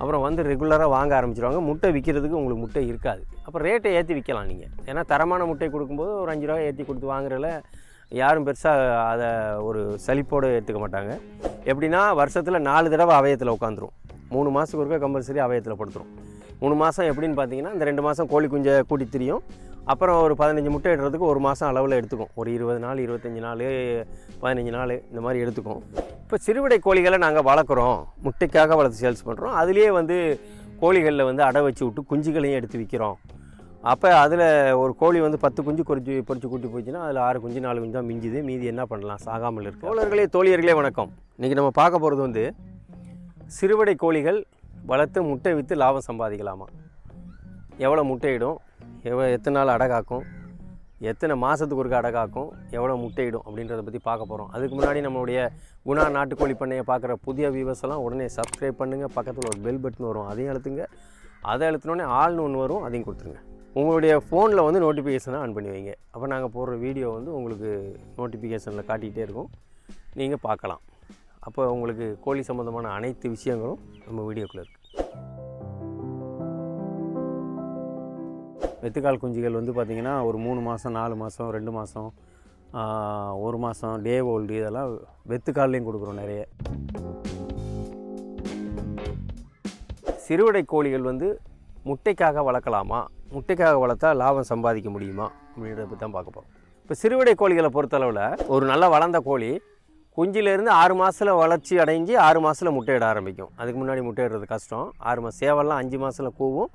அப்புறம் வந்து ரெகுலராக வாங்க ஆரம்பிச்சிருவாங்க. முட்டை விற்கிறதுக்கு உங்களுக்கு முட்டை இருக்காது. அப்போ ரேட்டை ஏற்றி விற்கலாம் நீங்கள் ஏன்னா தரமான முட்டை கொடுக்கும்போது ஒரு அஞ்சு ரூபா ஏற்றி கொடுத்து வாங்குறதுல யாரும் பெருசாக அதை ஒரு சலிப்போடு ஏற்றுக்க மாட்டாங்க. எப்படின்னா வருஷத்தில் நாலு தடவை அவயத்தில் உட்காந்துரும் மூணு மாதத்துக்கு ஒருக்கா கம்பல்சரி அவயத்தில் படுத்துரும். மூணு மாதம் எப்படின்னு பார்த்தீங்கன்னா இந்த ரெண்டு மாதம் கோழி குஞ்சை கூட்டி திரியும். அப்புறம் ஒரு பதினஞ்சு முட்டை இடுறதுக்கு ஒரு மாதம் அளவில் எடுத்துக்கும். ஒரு இருபது நாள் இருபத்தஞ்சி நாள் பதினஞ்சு நாள் இந்த மாதிரி எடுத்துக்கும். இப்போ சிறுவிடை கோழிகளை நாங்கள் வளர்க்குறோம். முட்டைக்காக வளர்த்து சேல்ஸ் பண்ணுறோம் அதுலேயே வந்து கோழிகளில் வந்து அடை வச்சு விட்டு குஞ்சுகளையும் எடுத்து விற்கிறோம் அப்போ அதில் ஒரு கோழி வந்து பத்து குஞ்சு பொறிச்சு பொறிச்சு கூட்டி போச்சுன்னா அதில் ஆறு குஞ்சு நாலு குஞ்சு தான் மிஞ்சுது. மீதி என்ன பண்ணலாம்? சாகாமல் இருக்கு. தோழர்களே தோழியர்களே வணக்கம். இன்றைக்கி நம்ம பார்க்க போகிறது வந்து சிறுவடை கோழிகள் வளர்த்து முட்டை விற்று லாபம் சம்பாதிக்கலாமா? எவ்வளோ முட்டையிடும் எவ்வளோ எத்தனை நாள் அடை காக்கும்? எத்தனை மாதத்துக்கு ஒருக்க அடை காக்கும் எவ்வளோ முட்டையிடும் அப்படின்றத பற்றி பார்க்க போகிறோம் அதுக்கு முன்னாடி நம்மளுடைய குணா நாட்டுக்கோழி பண்ணையை பார்க்குற புதிய வியூவர்ஸ் எல்லாம் உடனே சப்ஸ்கிரைப் பண்ணுங்கள் பக்கத்தில் ஒரு பெல் பட்டன் வரும் அதையும் அழுத்துங்க. அதை அழுத்தினோடனே ஆள்னு ஒன்று வரும் அதையும் கொடுத்துருங்க. உங்களுடைய ஃபோனில் வந்து நோட்டிஃபிகேஷனை ஆன் பண்ணி வைங்க. அப்போ நாங்கள் போடுற வீடியோ வந்து உங்களுக்கு நோட்டிஃபிகேஷனில் காட்டிகிட்டே இருக்கும். நீங்கள் பார்க்கலாம். அப்போ உங்களுக்கு கோழி சம்மந்தமான அனைத்து விஷயங்களும் நம்ம வீடியோக்குள்ளே இருக்குது வெத்துக்கால் குஞ்சுகள் வந்து பார்த்திங்கன்னா ஒரு மூணு மாதம் நாலு மாதம் ரெண்டு மாதம் ஒரு மாதம் டே ஓல்டு இதெல்லாம் வெத்துக்கால்லையும் கொடுக்குறோம் நிறைய. சிறுவிடை கோழிகள் வந்து முட்டைக்காக வளர்க்கலாமா? முட்டைக்காக வளர்த்தா லாபம் சம்பாதிக்க முடியுமா? அப்படின்றத பற்றி தான் பார்க்க போகிறோம் இப்போ சிறுவிடை கோழிகளை பொறுத்தளவில் ஒரு நல்லா வளர்ந்த கோழி குஞ்சிலேருந்து ஆறு மாதத்தில் வளர்ச்சி அடைஞ்சு ஆறு மாதத்தில் முட்டையிட ஆரம்பிக்கும். அதுக்கு முன்னாடி முட்டையிடுறது கஷ்டம். ஆறு மாதம் சேவல்லாம் அஞ்சு மாதத்தில் கூவும்.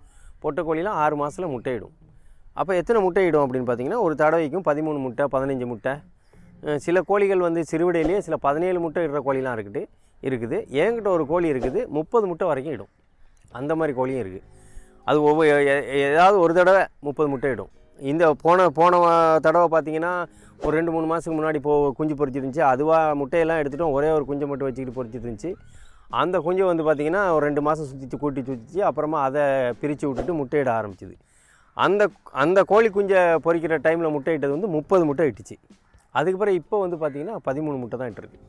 பொட்டைக்கோழிலாம் ஆறு மாதத்தில் முட்டையிடும். அப்போ எத்தனை முட்டையிடும் அப்படின்னு பார்த்தீங்கன்னா ஒரு தடவைக்கும் பதிமூணு முட்டை பதினஞ்சு முட்டை. சில கோழிகள் வந்து சிறுவிடையிலேயே சில பதினேழு முட்டை இடுற கோழிலாம் இருக்குது இருக்குது. என்கிட்ட ஒரு கோழி இருக்குது முப்பது முட்டை வரைக்கும் இடும். அந்த மாதிரி கோழியும் இருக்குது அது ஒவ்வொரு ஏதாவது ஒரு தடவை முப்பது முட்டை இடும். இந்த போன போன தடவை பார்த்தீங்கன்னா ஒரு ரெண்டு மூணு மாதத்துக்கு முன்னாடி போ குஞ்சு பொறிச்சிருந்துச்சு அதுவாக முட்டையெல்லாம் எடுத்துகிட்டோம் ஒரே ஒரு குஞ்சை மட்டும் வச்சுக்கிட்டு பொறிச்சிருந்துச்சு அந்த குஞ்சு வந்து பார்த்திங்கன்னா ஒரு ரெண்டு மாதம் சுற்றிச்சு கூட்டி சுற்றிச்சு அப்புறமா அதை பிரித்து விட்டுட்டு முட்டையிட ஆரம்பிச்சிது. அந்த அந்த கோழி குஞ்சை பொறிக்கிற டைமில் முட்டையிட்டது வந்து முப்பது முட்டை இட்டுச்சு. அதுக்கு பிறகு இப்போ வந்து பார்த்திங்கன்னா பதிமூணு முட்டை தான் இட்டுருக்கு.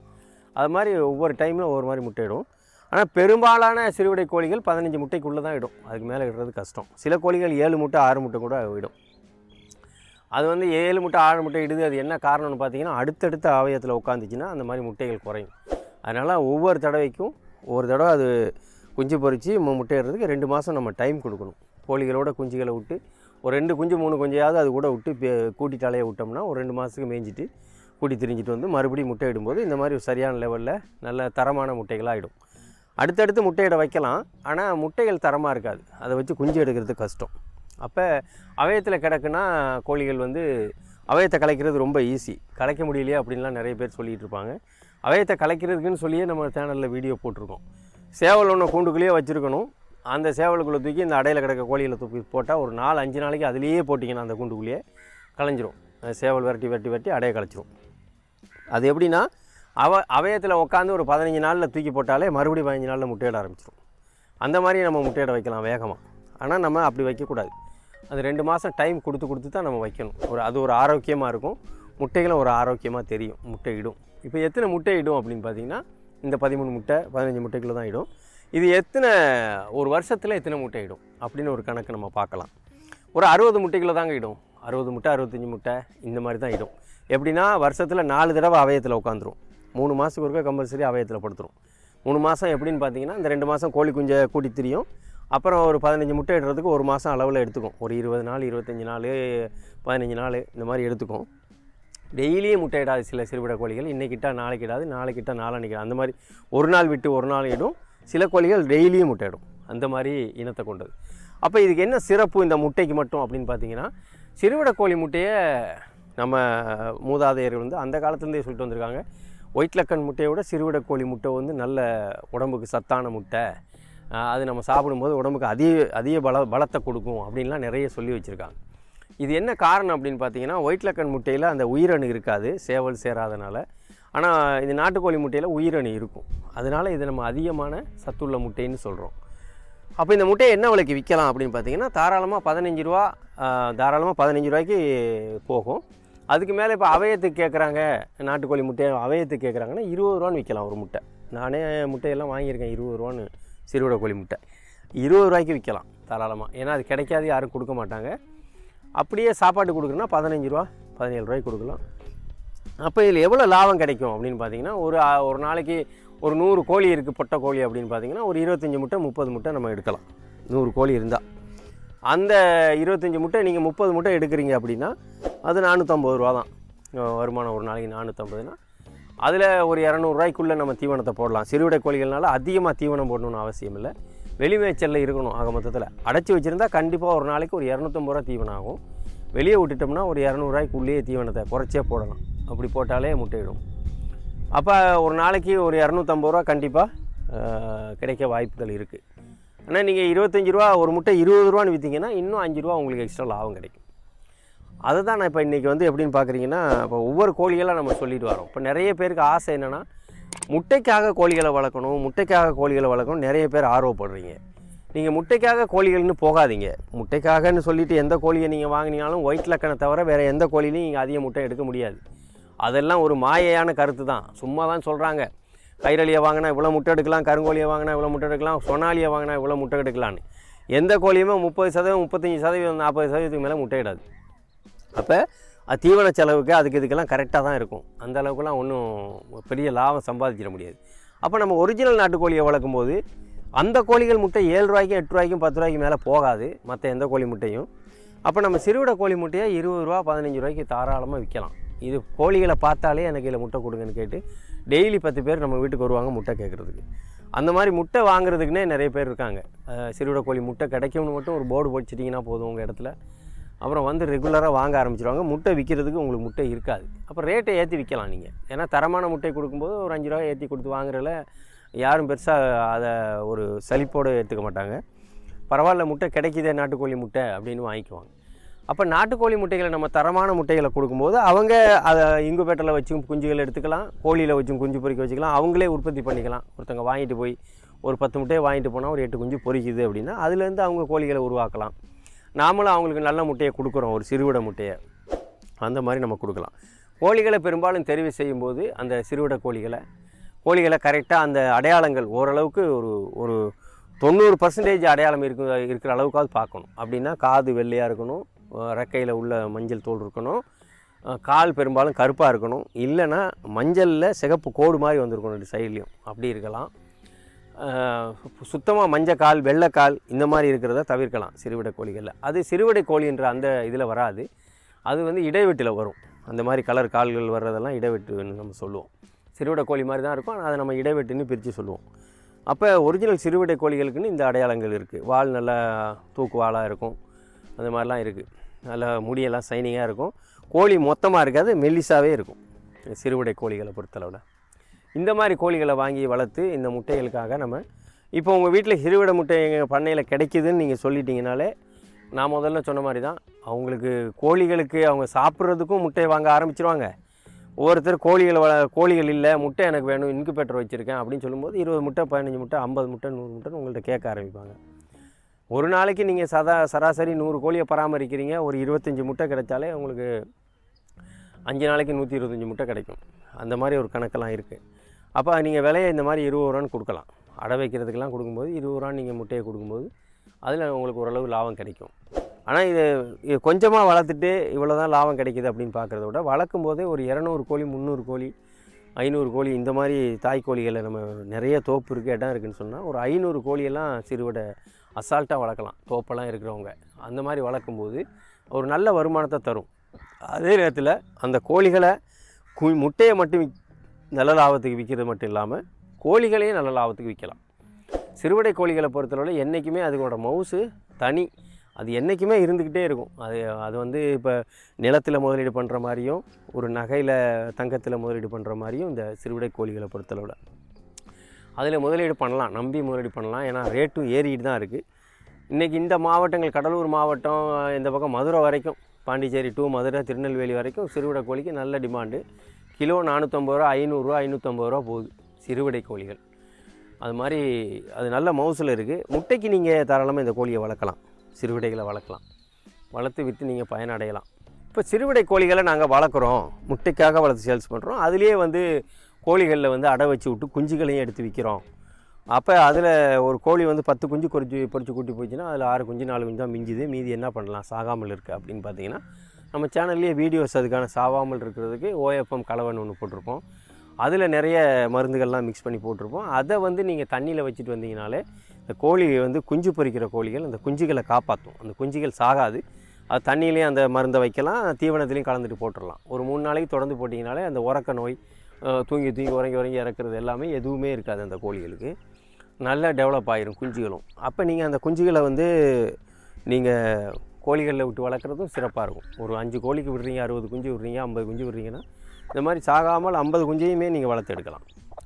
அது மாதிரி ஒவ்வொரு டைமில் ஒவ்வொரு மாதிரி முட்டையிடும். ஆனால் பெரும்பாலான சிறுவிடை கோழிகள் பதினஞ்சு முட்டைக்குள்ளே தான் இடும். அதுக்கு மேலே இடுறது கஷ்டம். சில கோழிகள் ஏழு முட்டை ஆறு முட்டை கூட இடும். அது வந்து ஏழு முட்டை ஆறு முட்டை இடுது. அது என்ன காரணம்னு பார்த்தீங்கன்னா அடுத்தடுத்த ஆவயத்தில் உட்காந்துச்சுன்னா அந்த மாதிரி முட்டைகள் குறையும். அதனால் ஒவ்வொரு தடவைக்கும் ஒரு தடவை அது குஞ்சு பொறிச்சு முட்டையிடுறதுக்கு ரெண்டு மாதம் நம்ம டைம் கொடுக்கணும். கோழிகளோட குஞ்சுகளை விட்டு ஒரு ரெண்டு குஞ்சு மூணு குஞ்சையாவது அது கூட விட்டு பே- கூட்டி தலையை விட்டோம்னா ஒரு ரெண்டு மாதத்துக்கு மேய்ஞ்சிட்டு கூட்டி திரிஞ்சிட்டு வந்து மறுபடியும் முட்டை இடும்போது இந்த மாதிரி சரியான லெவலில் நல்ல தரமான முட்டைகளாக ஆகிடும் அடுத்தடுத்து முட்டையிட வைக்கலாம். ஆனால் முட்டைகள் தரமாக இருக்காது. அதை வச்சு குஞ்சு எடுக்கிறது கஷ்டம். அப்போ அவயத்தில் கிடக்குன்னா கோழிகள் வந்து அவயத்தை கலைக்கிறது ரொம்ப ஈஸி கலைக்க முடியலையே அப்படின்லாம் நிறைய பேர் சொல்லிகிட்டு இருப்பாங்க. அவயத்தை கலைக்கிறதுக்குன்னு சொல்லியே நம்ம சேனலில் வீடியோ போட்டிருக்கோம். சேவல் ஒன்று கூண்டுக்குள்ளேயே வச்சுருக்கணும். அந்த சேவலுக்குள்ளே தூக்கி இந்த அடையில் கிடக்க கோழியில் தூக்கி போட்டால் ஒரு நாலு அஞ்சு நாளைக்கு அதுலேயே போட்டிங்கன்னா அந்த கூண்டுக்குள்ளேயே கலைஞ்சிரும் அந்த சேவல் விரட்டி விரட்டி விரட்டி அடையை கலைச்சிரும் அது எப்படின்னா அவ அவயத்தில் உட்காந்து ஒரு பதினஞ்சு நாளில் தூக்கி போட்டாலே மறுபடியும் பதினஞ்சு நாளில் முட்டையிட ஆரம்பிச்சிடும் அந்த மாதிரி நம்ம முட்டையிட வைக்கலாம் வேகமாக ஆனால் நம்ம அப்படி வைக்கக்கூடாது. அது ரெண்டு மாதம் டைம் கொடுத்து கொடுத்து தான் நம்ம வைக்கணும். ஒரு அது ஒரு ஆரோக்கியமாக இருக்கும். முட்டைகளும் ஒரு ஆரோக்கியமாக தெரியும். முட்டையிடும் இப்போ எத்தனை முட்டை இடும் அப்படின்னு பார்த்தீங்கன்னா இந்த பதிமூணு முட்டை பதினஞ்சு முட்டைக்குள்ளே தான் இடும். இது எத்தனை ஒரு வருஷத்தில் எத்தனை முட்டை இடும் அப்படின்னு ஒரு கணக்கு நம்ம பார்க்கலாம். ஒரு அறுபது முட்டைக்குள்ள தாங்க இடும். அறுபது முட்டை அறுபத்தஞ்சி முட்டை இந்த மாதிரி தான் இடும். எப்படின்னா வருஷத்தில் நாலு தடவை அவயத்தில் உட்காந்துரும். மூணு மாதத்துக்கு ஒருக்கா கம்பல்சரி அவயத்தில் படுத்துரும். மூணு மாதம் எப்படின்னு பார்த்தீங்கன்னா இந்த ரெண்டு மாதம் கோழி குஞ்சை கூட்டி திரியும். அப்புறம் ஒரு பதினஞ்சு முட்டை இடுறதுக்கு ஒரு மாதம் அளவில் எடுத்துக்கும். ஒரு இருபது நாள் இருபத்தஞ்சி நாள் பதினஞ்சு நாள் இந்த மாதிரி எடுத்துக்கும். டெய்லியும் முட்டையிடாது சில சிறுவிட கோழிகள் இன்றைக்கிட்டா நாளைக்கிடாது நாளைக்கிட்டா அந்த மாதிரி ஒரு நாள் விட்டு ஒரு நாள் இடும். சில கோழிகள் டெய்லியும் முட்டையிடும். அந்த மாதிரி இனத்தை கொண்டது. அப்போ இதுக்கு என்ன சிறப்பு இந்த முட்டைக்கு மட்டும் அப்படின்னு பார்த்தீங்கன்னா சிறுவிட கோழி முட்டையை நம்ம மூதாதையர்கள் வந்து அந்த காலத்துலேருந்தே சொல்லிட்டு வந்திருக்காங்க. ஒயிட் லக்கன் முட்டையை விட சிறுவிட கோழி முட்டை வந்து நல்ல உடம்புக்கு சத்தான முட்டை. அது நம்ம சாப்பிடும்போது உடம்புக்கு அதிக அதிக பல பலத்தை கொடுக்கும் அப்படின்லாம் நிறைய சொல்லி வச்சுருக்காங்க. இது என்ன காரணம் அப்படின்னு பார்த்தீங்கன்னா ஒயிட் லக்கன் முட்டையில் அந்த உயிரணு இருக்காது சேவல் சேராதனால. ஆனால் இது நாட்டுக்கோழி முட்டையில் உயிரணு இருக்கும். அதனால் இது நம்ம அதிகமான சத்துள்ள முட்டைன்னு சொல்கிறோம் அப்போ இந்த முட்டையை என்ன விலைக்கு விற்கலாம் அப்படின்னு பார்த்தீங்கன்னா தாராளமாக பதினஞ்சு ரூபா தாராளமாக பதினஞ்சு ரூபாய்க்கு போகும். அதுக்கு மேலே இப்போ அவயத்துக்கு கேட்குறாங்க நாட்டுக்கோழி முட்டையை அவயத்துக்கு கேட்குறாங்கன்னா இருபது ரூபான்னு விற்கலாம் ஒரு முட்டை. நானே முட்டையெல்லாம் வாங்கியிருக்கேன் இருபது ரூபான்னு சிறுவிட கோழி முட்டை. இருபது ரூபாய்க்கு விற்கலாம் தாராளமாக ஏன்னா அது கிடைக்காது யாரும் கொடுக்க மாட்டாங்க. அப்படியே சாப்பாடு கொடுக்குறோன்னா பதினஞ்சு ரூபா பதினேழு ரூபாய்க்கு கொடுக்கலாம். அப்போ இதில் எவ்வளோ லாபம் கிடைக்கும் அப்படின்னு பார்த்தீங்கன்னா ஒரு ஒரு நாளைக்கு ஒரு நூறு கோழி இருக்குது பொட்டை கோழி அப்படின்னு பார்த்தீங்கன்னா ஒரு இருபத்தஞ்சி முட்டை முப்பது முட்டை நம்ம எடுக்கலாம். நூறு கோழி இருந்தால் அந்த இருபத்தஞ்சி முட்டை நீங்கள் முப்பது முட்டை எடுக்கிறீங்க அப்படின்னா அது நானூற்றம்பது ரூபா தான். வருமானம் ஒரு நாளைக்கு நானூற்றம்பதுனா அதில் ஒரு இரநூறுவாய்க்குள்ளே நம்ம தீவனத்தை போடலாம். சிறுவிடை கோழிகள்னால அதிகமாக தீவனம் போடணும்னு அவசியம் இல்லை. வெளிமேச்சலில் இருக்கணும் ஆக மொத்தத்தில். அடைச்சி வச்சுருந்தா கண்டிப்பாக ஒரு நாளைக்கு ஒரு இரநூத்தம்பது ரூபா தீவனம் ஆகும் வெளியே விட்டுட்டோம்னா ஒரு இரநூறுவாய்க்குள்ளேயே தீவனத்தை குறைச்சே போடலாம். அப்படி போட்டாலே முட்டையிடும். அப்போ ஒரு நாளைக்கு ஒரு இரநூத்தம்பது ரூபா கண்டிப்பாக கிடைக்க வாய்ப்புகள் இருக்குது ஆனால் நீங்கள் இருபத்தஞ்சி ரூபா ஒரு முட்டை இருபது ரூபான்னு விற்றீங்கன்னா இன்னும் அஞ்சு ரூபா உங்களுக்கு எக்ஸ்ட்ரா லாபம் கிடைக்கும். அதை தான் நான் இப்போ இன்றைக்கி வந்து எப்படின்னு பார்க்குறீங்கன்னா இப்போ ஒவ்வொரு கோழிகளாக நம்ம சொல்லிட்டு வரோம். இப்போ நிறைய பேருக்கு ஆசை என்னென்னா முட்டைக்காக கோழிகளை வளர்க்கணும் முட்டைக்காக கோழிகளை வளர்க்கணும் நிறைய பேர் ஆர்வப்படுறீங்க. நீங்கள் முட்டைக்காக கோழிகள்னு போகாதீங்க. முட்டைக்காகன்னு சொல்லிவிட்டு எந்த கோழியை நீங்கள் வாங்கினீங்களும் ஒயிட் லக்கனை தவிர வேறு எந்த கோழிலையும் நீங்கள் அதிக முட்டை எடுக்க முடியாது. அதெல்லாம் ஒரு மாயையான கருத்து தான் சும்மா தான் சொல்கிறாங்க கைரளியை வாங்கினா இவ்வளோ முட்டை எடுக்கலாம் கருங்கோழியை வாங்கினா இவ்வளோ முட்டை எடுக்கலாம் சொனாலியை வாங்கினா இவ்வளோ முட்டை எடுக்கலான்னு எந்த கோழியுமே முப்பது சதவீதம் முப்பத்தஞ்சு சதவீதம் நாற்பது சதவீதத்துக்கு மேலே முட்டையிடாது அப்போ அது தீவன செலவுக்கு அதுக்கு இதுக்கெல்லாம் கரெக்டாக தான் இருக்கும். அந்த அளவுக்குலாம் ஒன்றும் பெரிய லாபம் சம்பாதிச்சிட முடியாது. அப்போ நம்ம ஒரிஜினல் நாட்டுக்கோழியை வளர்க்கும் போது அந்த கோழிகள் முட்டை ஏழு ரூபாய்க்கும் எட்டு ரூபாய்க்கும் பத்து ரூபாய்க்கு மேலே போகாது. மற்ற எந்த கோழி முட்டையும். அப்போ நம்ம சிறுவிட கோழி முட்டையை இருபது ரூபா பதினஞ்சு ரூபாய்க்கு தாராளமாக விற்கலாம். இது கோழிகளை பார்த்தாலே எனக்கு இதில் முட்டை கொடுங்கன்னு கேட்டு டெய்லி பத்து பேர் நம்ம வீட்டுக்கு வருவாங்க முட்டை கேட்குறதுக்கு. அந்த மாதிரி முட்டை வாங்குறதுக்குன்னே நிறைய பேர் இருக்காங்க. சிறுவிடை சிறுவிட கோழி முட்டை கிடைக்கும்னு மட்டும் ஒரு போர்டு போட்டுச்சிட்டிங்கன்னா போதும் உங்கள் இடத்துல. அப்புறம் வந்து ரெகுலராக வாங்க ஆரம்பிச்சிருவாங்க. முட்டை விற்கிறதுக்கு உங்களுக்கு முட்டை இருக்காது. அப்போ ரேட்டை ஏற்றி விற்கலாம் நீங்கள் ஏன்னா தரமான முட்டை கொடுக்கும்போது ஒரு அஞ்சு ரூபா ஏற்றி கொடுத்து வாங்குறதுல யாரும் பெருசாக அதை ஒரு சலிப்போடு எடுத்துக்க மாட்டாங்க. பரவாயில்ல முட்டை கிடைக்கிதே நாட்டுக்கோழி முட்டை அப்படின்னு வாங்கிக்குவாங்க. அப்போ நாட்டுக்கோழி முட்டைகளை நம்ம தரமான முட்டைகளை கொடுக்கும்போது அவங்க அதை இங்குபேட்டில் வச்சும் குஞ்சுகள் எடுத்துக்கலாம். கோழியில் வச்சும் குஞ்சு பொறிக்க வச்சுக்கலாம். அவங்களே உற்பத்தி பண்ணிக்கலாம். ஒருத்தங்க வாங்கிட்டு போய் ஒரு பத்து முட்டையை வாங்கிட்டு போனால் ஒரு எட்டு குஞ்சு பொரிக்குது அப்படின்னா அதுலேருந்து அவங்க கோழிகளை உருவாக்கலாம். நாமளும் அவங்களுக்கு நல்ல முட்டையை கொடுக்குறோம் ஒரு சிறுவிட முட்டையை. அந்த மாதிரி நம்ம கொடுக்கலாம். கோழிகளை பெரும்பாலும் தெரிவு செய்யும்போது அந்த சிறுவிட கோழிகளை கோழிகளை கரெக்டாக அந்த அடையாளங்கள் ஓரளவுக்கு ஒரு ஒரு தொண்ணூறு பர்சன்டேஜ் அடையாளம் இருக்கு இருக்கிற அளவுக்காவது பார்க்கணும். அப்படின்னா காது வெள்ளையாக இருக்கணும் ரெக்கையில் உள்ள மஞ்சள் தோல் இருக்கணும் கால் பெரும்பாலும் கருப்பாக இருக்கணும். இல்லைன்னா மஞ்சளில் சிகப்பு கோடு மாதிரி வந்திருக்கணும் ரெண்டு சைட்லேயும் அப்படி இருக்கலாம். சுத்தமாக மஞ்சக்கால் வெள்ளைக்கால் இந்த மாதிரி இருக்கிறத தவிர்க்கலாம் சிறுவிடை கோழிகளில். அது சிறுவிடை கோழின்ற அந்த இதில் வராது. அது வந்து இடைவெட்டில் வரும். அந்த மாதிரி கலர் கால்கள் வர்றதெல்லாம் இடைவெட்டுன்னு நம்ம சொல்லுவோம். சிறுவிடை கோழி மாதிரி தான் இருக்கும். ஆனால் அதை நம்ம இடைவெட்டுன்னு பிரித்து சொல்லுவோம். அப்போ ஒரிஜினல் சிறுவிடை கோழிகளுக்குன்னு இந்த அடையாளங்கள் இருக்குது வால் நல்லா தூக்கு வாலாக இருக்கும். அந்த மாதிரிலாம் இருக்குது நல்லா முடியெல்லாம் சைனிங்காக இருக்கும். கோழி மொத்தமாக இருக்காது மெல்லிசாவே இருக்கும். சிறுவிடை கோழிகளை பொறுத்தளவில். இந்த மாதிரி கோழிகளை வாங்கி வளர்த்து இந்த முட்டைகளுக்காக நம்ம இப்போ உங்கள் வீட்டில் சிறுவிடை முட்டை எங்கள் பண்ணையில் கிடைக்குதுன்னு நீங்கள் சொல்லிட்டீங்கனாலே நான் முதல்ல சொன்ன மாதிரி தான் அவங்களுக்கு கோழிகளுக்கு அவங்க சாப்பிட்றதுக்கும் முட்டையை வாங்க ஆரம்பிச்சிருவாங்க. ஒவ்வொருத்தர் கோழிகளை வள கோழிகள் இல்லை முட்டை எனக்கு வேணும் இன்குபேட்டர் வச்சுருக்கேன் அப்படின்னு சொல்லும்போது இருபது முட்டை பதினஞ்சு முட்டை ஐம்பது முட்டை நூறு முட்டைன்னு உங்கள்கிட்ட கேட்க ஆரம்பிப்பாங்க. ஒரு நாளைக்கு நீங்கள் சதா சராசரி நூறு கோழியை பராமரிக்கிறீங்க ஒரு இருபத்தஞ்சி முட்டை கிடைச்சாலே உங்களுக்கு அஞ்சு நாளைக்கு நூற்றி இருபத்தஞ்சி முட்டை கிடைக்கும். அந்த மாதிரி ஒரு கணக்கெல்லாம் இருக்குது அப்போ நீங்கள் விலையை இந்த மாதிரி இருபது ரூபான்னு கொடுக்கலாம். அடை வைக்கிறதுக்கெல்லாம் கொடுக்கும்போது இருபது ரூபா நீங்கள் முட்டையை கொடுக்கும்போது அதில் உங்களுக்கு ஓரளவு லாபம் கிடைக்கும். ஆனால் இது இது கொஞ்சமாக வளர்த்துட்டு இவ்வளோ தான் லாபம் கிடைக்கிது அப்படின்னு பார்க்குறத விட வளர்க்கும் போதே ஒரு இரநூறு கோழி முந்நூறு கோழி ஐநூறு கோழி இந்த மாதிரி தாய் கோழிகளை நம்ம நிறைய தோப்பு இருக்குது இடம் இருக்குதுன்னு சொன்னால் ஒரு ஐநூறு கோழியெல்லாம் சிறுவடை அசால்ட்டாக வளர்க்கலாம். தோப்பெல்லாம் இருக்கிறவங்க. அந்த மாதிரி வளர்க்கும்போது ஒரு நல்ல வருமானத்தை தரும். அதே நேரத்தில் அந்த கோழிகளை கு முட்டையை மட்டும் நல்ல லாபத்துக்கு விற்கிறது மட்டும் இல்லாமல் கோழிகளையும் நல்ல லாபத்துக்கு விற்கலாம் சிறுவடை கோழிகளை பொறுத்தளவில் என்றைக்குமே அதுகளோட மவுசு தனி. அது என்றைக்குமே இருந்துக்கிட்டே இருக்கும். அது அது வந்து இப்போ நிலத்தில் முதலீடு பண்ணுற மாதிரியும் ஒரு நகையில் தங்கத்தில் முதலீடு பண்ணுற மாதிரியும் இந்த சிறுவிடை கோழிகளை பொறுத்தளவில். அதில் முதலீடு பண்ணலாம் நம்பி முதலீடு பண்ணலாம். ஏன்னா ரேட்டும் ஏறிக்கிட்டு தான் இருக்குது இன்றைக்கி இந்த மாவட்டங்கள் கடலூர் மாவட்டம் இந்த பக்கம் மதுரை வரைக்கும் பாண்டிச்சேரி டூ மதுரை திருநெல்வேலி வரைக்கும் சிறுவிடை கோழிக்கு நல்ல டிமாண்டு கிலோ நானூற்றம்பது ரூபா ஐநூறுரூவா ஐநூற்றம்பது ரூபா போகுது. சிறுவிடை கோழிகள். அது மாதிரி அது நல்ல மவுசில் இருக்குது முட்டைக்கு நீங்கள் தாராளமாக இந்த கோழியை வளர்க்கலாம். சிறுவிடைகளை வளர்க்கலாம். வளர்த்து விற்று நீங்கள் பயனடையலாம். இப்போ சிறுவிடை கோழிகளை நாங்கள் வளர்க்குறோம். முட்டைக்காக வளர்த்து சேல்ஸ் பண்ணுறோம் அதுலேயே வந்து கோழிகளில் வந்து அடை வச்சு விட்டு குஞ்சுகளையும் எடுத்து விற்கிறோம் அப்போ அதில் ஒரு கோழி வந்து பத்து குஞ்சு பொறிச்சு பொறிச்சு கூட்டி போச்சுன்னா அதில் ஆறு குஞ்சு நாலு குஞ்சு தான் மிஞ்சுது. மீதி என்ன பண்ணலாம்? சாகாமல் இருக்குது அப்படின்னு பார்த்தீங்கன்னா நம்ம சேனல்லேயே வீடியோஸ் அதுக்கான சாவாமல் இருக்கிறதுக்கு ஓஎஃப்எம் கலவன் ஒன்று போட்டிருப்போம். அதில் நிறைய மருந்துகள்லாம் மிக்ஸ் பண்ணி போட்டிருப்போம். அதை வந்து நீங்கள் தண்ணியில் வச்சுட்டு வந்தீங்கனாலே இந்த கோழி வந்து குஞ்சு பொறிக்கிற கோழிகள் அந்த குஞ்சுகளை காப்பாற்றும் அந்த குஞ்சுகள் சாகாது. அது தண்ணியிலையும் அந்த மருந்தை வைக்கலாம் தீவனத்துலேயும் கலந்துட்டு போட்டுடலாம் ஒரு மூணு நாளைக்கு தொடர்ந்து போட்டிங்கனாலே அந்த உறக்க நோய் தூங்கி தூங்கி உறங்கி உறங்கி இறக்குறது எல்லாமே எதுவுமே இருக்காது அந்த கோழிகளுக்கு. நல்லா டெவலப் ஆகிரும் குஞ்சுகளும். அப்போ நீங்கள் அந்த குஞ்சுகளை வந்து நீங்கள் கோழிகளில் விட்டு வளர்க்குறதும் சிறப்பாக இருக்கும். ஒரு அஞ்சு கோழிக்கு விடுறீங்க அறுபது குஞ்சு விடுறீங்க ஐம்பது குஞ்சு விடுறீங்கன்னா இந்த மாதிரி சாகாமல் ஐம்பது குஞ்சையுமே நீங்கள் வளர்த்து எடுக்கலாம்.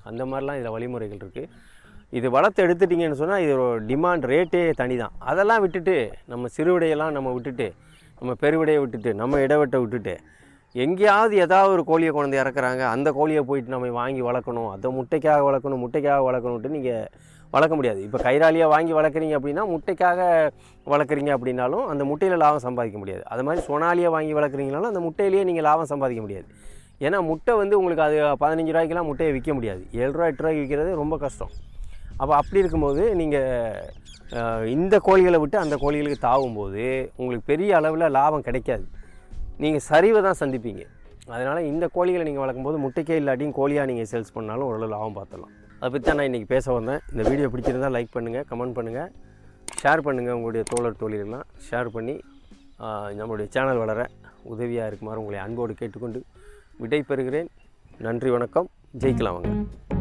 அந்த மாதிரிலாம் இதில் வழிமுறைகள் இருக்குது இது வளர்த்து எடுத்துட்டிங்கன்னு சொன்னால் இது டிமாண்ட் ரேட்டே தனி தான் அதெல்லாம் விட்டுட்டு நம்ம சிறுவிடையெல்லாம் நம்ம விட்டுட்டு நம்ம பெருவிடையை விட்டுட்டு நம்ம இடைவெட்டை விட்டுட்டு எங்கேயாவது ஏதாவது ஒரு கோழியை கொண்டு இறக்குறாங்க அந்த கோழியை போயிட்டு நம்ம வாங்கி வளர்க்கணும் அதை முட்டைக்காக வளர்க்கணும் முட்டைக்காக வளர்க்கணுன்ட்டு நீங்கள் வளர்க்க முடியாது. இப்போ கைராலியாக வாங்கி வளர்க்குறீங்க அப்படின்னா முட்டைக்காக வளர்க்குறீங்க அப்படின்னாலும் அந்த முட்டையில் லாபம் சம்பாதிக்க முடியாது. அது மாதிரி சொனாலியாக வாங்கி வளர்க்குறீங்கனாலும் அந்த முட்டையிலேயே நீங்கள் லாபம் சம்பாதிக்க முடியாது. ஏன்னா முட்டை வந்து உங்களுக்கு அது பதினஞ்சு ரூபாய்க்கெலாம் முட்டையை விற்க முடியாது. ஏழு ரூபா எட்டு ரூபாய்க்கு விற்கிறது ரொம்ப கஷ்டம். அப்போ அப்படி இருக்கும்போது நீங்கள் இந்த கோழிகளை விட்டு அந்த கோழிகளுக்கு தாவும்போது உங்களுக்கு பெரிய அளவில் லாபம் கிடைக்காது. நீங்கள் சரிவை தான் சந்திப்பீங்க. அதனால் இந்த கோழிகளை நீங்கள் வளர்க்கும்போது முட்டைக்கே இல்லாட்டியும் கோழியாக நீங்கள் சேல்ஸ் பண்ணாலும் ஓரளவு லாபம் பார்த்துடலாம். அதை பற்றி தான் நான் இன்றைக்கி பேச வந்தேன். இந்த வீடியோ பிடிச்சிருந்தால் லைக் பண்ணுங்கள் கமெண்ட் பண்ணுங்கள் ஷேர் பண்ணுங்கள் உங்களுடைய தோழர் தோழிகள்லாம். ஷேர் பண்ணி நம்மளுடைய சேனல் வளர உதவியாக இருக்குமாறு உங்களை அன்போடு கேட்டுக்கொண்டு விடை பெறுகிறேன் நன்றி வணக்கம். ஜெயிக்கலாம் வாங்க.